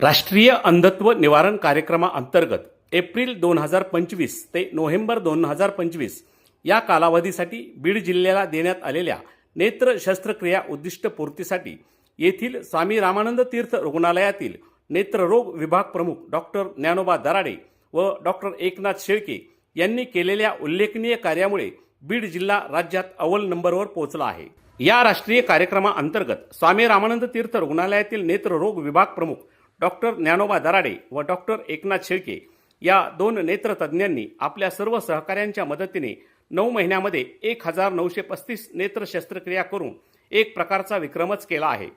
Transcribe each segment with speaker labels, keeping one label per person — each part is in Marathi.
Speaker 1: राष्ट्रीय अंधत्व निवारण कार्यक्रमाअंतर्गत एप्रिल दोन हजार पंचवीस ते नोव्हेंबर दोन हजार पंचवीस या कालावधीसाठी बीड जिल्ह्याला देण्यात आलेल्या नेत्र शस्त्रक्रिया उद्दिष्टपूर्तीसाठी येथील स्वामी रामानंद तीर्थ रुग्णालयातील नेत्ररोग विभाग प्रमुख डॉक्टर ज्ञानोबा दराडे व डॉक्टर एकनाथ शेळके यांनी केलेल्या उल्लेखनीय कार्यामुळे बीड जिल्हा राज्यात अव्वल नंबरवर पोहोचला आहे. या राष्ट्रीय कार्यक्रमाअंतर्गत स्वामी रामानंद तीर्थ रुग्णालयातील नेत्ररोग विभाग प्रमुख डॉक्टर ज्ञानोबा दराडे व डॉक्टर एकनाथ शेळके या दोन नेत्रतज्ञांनी आपल्या सर्व सहकाऱ्यांच्या मदतीने नऊ महिन्यामध्ये एक हजार नऊशे पस्तीस नेत्र शस्त्रक्रिया करून एक प्रकारचा विक्रमच केला आहे.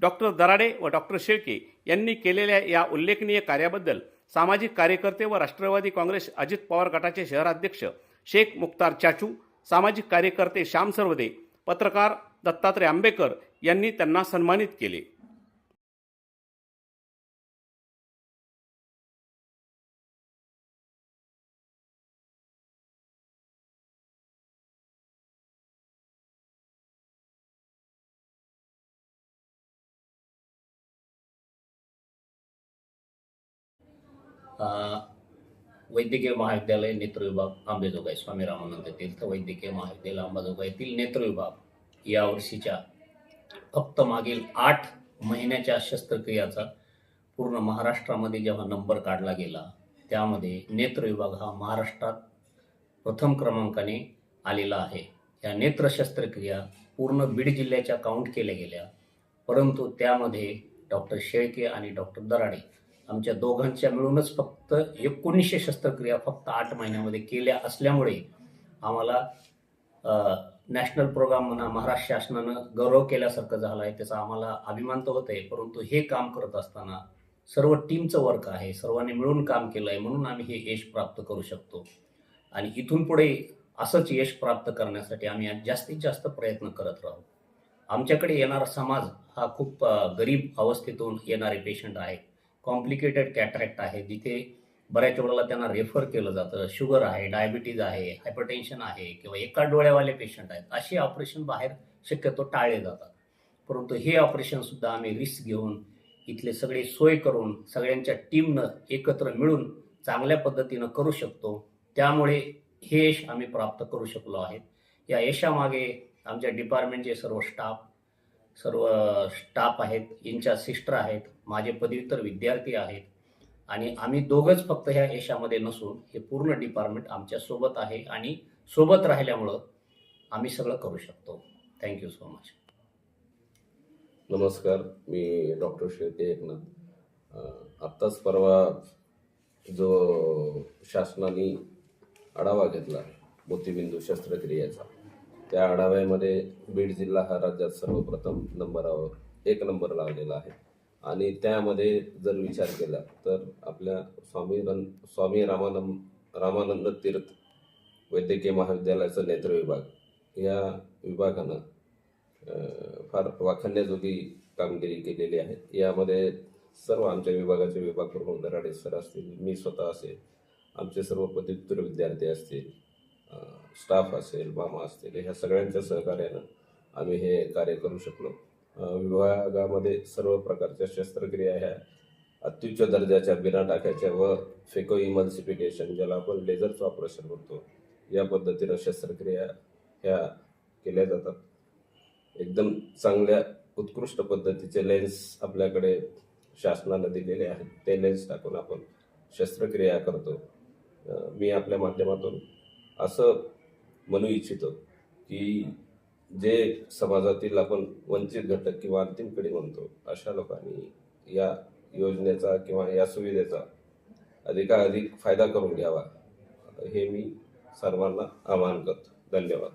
Speaker 1: डॉक्टर दराडे व डॉक्टर शेळके यांनी केलेल्या या उल्लेखनीय कार्याबद्दल सामाजिक कार्यकर्ते व राष्ट्रवादी काँग्रेस अजित पवार गटाचे शहराध्यक्ष शेख मुख्तार चाचू सामाजिक कार्यकर्ते श्याम सरवदे पत्रकार दत्तात्रय आंबेकर यांनी त्यांना सन्मानित केले.
Speaker 2: वैद्यकीय महाविद्यालय नेत्र विभाग आंबेजोगाई स्वामी रामानंद तीर्थ वैद्यकीय महाविद्यालय आंबाजोगाईतील नेत्र विभाग या वर्षीच्या फक्त मागील आठ महिन्याच्या शस्त्रक्रियाचा पूर्ण महाराष्ट्रामध्ये जेव्हा नंबर काढला गेला त्यामध्ये नेत्र विभाग हा महाराष्ट्रात प्रथम क्रमांकाने आलेला आहे या नेत्र शस्त्रक्रिया पूर्ण बीड जिल्ह्याच्या काउंट केल्या गेल्या परंतु त्यामध्ये डॉक्टर शेळके आणि डॉक्टर दराडे आमच्या दोघांच्या मिळूनच फक्त एकोणीसशे शस्त्रक्रिया फक्त आठ महिन्यामध्ये केल्या असल्यामुळे आम्हाला नॅशनल प्रोग्राम म्हणा महाराष्ट्र शासनानं गौरव केल्यासारखं झालं आहे त्याचा आम्हाला अभिमान तर होत आहे परंतु हे काम करत असताना सर्व टीमचं वर्क आहे सर्वांनी मिळून काम केलं आहे म्हणून आम्ही हे यश प्राप्त करू शकतो. आणि इथून पुढे असंच यश प्राप्त करण्यासाठी आम्ही आज जास्तीत जास्त प्रयत्न करत राहू. आमच्याकडे येणारा समाज हा खूप गरीब अवस्थेतून येणारे पेशंट आहे. कॉम्प्लिकेटेड कॅटरॅक्ट आहे जिथे बऱ्याच वेळेला त्यांना रेफर केलं जातं. शुगर आहे डायबिटीज आहे हायपरटेन्शन आहे किंवा एका डोळ्यावाले पेशंट आहेत असे ऑपरेशन बाहेर शक्यतो टाळले जातात. परंतु हे ऑपरेशनसुद्धा आम्ही रिस्क घेऊन इथले सगळे सोय करून सगळ्यांच्या टीमनं एकत्र मिळून चांगल्या पद्धतीनं करू शकतो. त्यामुळे हे यश आम्ही प्राप्त करू शकलो आहेत या यशामागे आमच्या डिपार्टमेंटचे सर्व स्टाफ सर्व स्टाफ आहेत यांच्या सिस्टर आहेत माझे पदव्युत्तर विद्यार्थी आहेत आणि आम्ही दोघंच फक्त ह्या यशामध्ये नसून हे पूर्ण डिपार्टमेंट आमच्यासोबत आहे आणि सोबत राहिल्यामुळं आम्ही सगळं करू शकतो. थँक्यू सो मच
Speaker 3: नमस्कार मी डॉक्टर शेळके एकनाथ. आत्ताच परवा जो शासनाने आढावा घेतला मोतीबिंदू शस्त्रक्रियेचा त्या आढाव्यामध्ये बीड जिल्हा हा राज्यात सर्वप्रथम नंबरावर एक नंबर लावलेला आहे. आणि त्यामध्ये जर विचार केला तर आपल्या स्वामी रन स्वामी रामानंद रामानंद तीर्थ वैद्यकीय महाविद्यालयाचा नेत्र विभाग या विभागानं फार वाखाण्याजोगी कामगिरी केलेली आहे. यामध्ये सर्व आमच्या विभागाचे विभाग प्रमुख दराडे सर असतील मी स्वतः असेल आमचे सर्व पदव्युत्तर विद्यार्थी असतील स्टाफ असेल मामा असतील ह्या सगळ्यांच्या सहकार्यानं आम्ही हे कार्य करू शकलो. विभागामध्ये सर्व प्रकारच्या शस्त्रक्रिया ह्या अत्युच्च दर्जाच्या बिना टाकायच्या व फेको इमल्सिफिकेशन ज्याला आपण लेझरचं ऑपरेशन करतो या पद्धतीनं शस्त्रक्रिया ह्या केल्या जातात. एकदम चांगल्या उत्कृष्ट पद्धतीचे लेन्स आपल्याकडे शासनानं दिलेले आहेत. ते लेन्स टाकून आपण शस्त्रक्रिया करतो. मी आपल्या माध्यमातून असं म्हणू इच्छितो की जे समाजातील आपण वंचित घटक किंवा अंतिम पिढी म्हणतो अशा लोकांनी या योजनेचा किंवा या सुविधेचा अधिकाधिक फायदा करून घ्यावा. हे मी सर्वांना आवाहन करतो. धन्यवाद.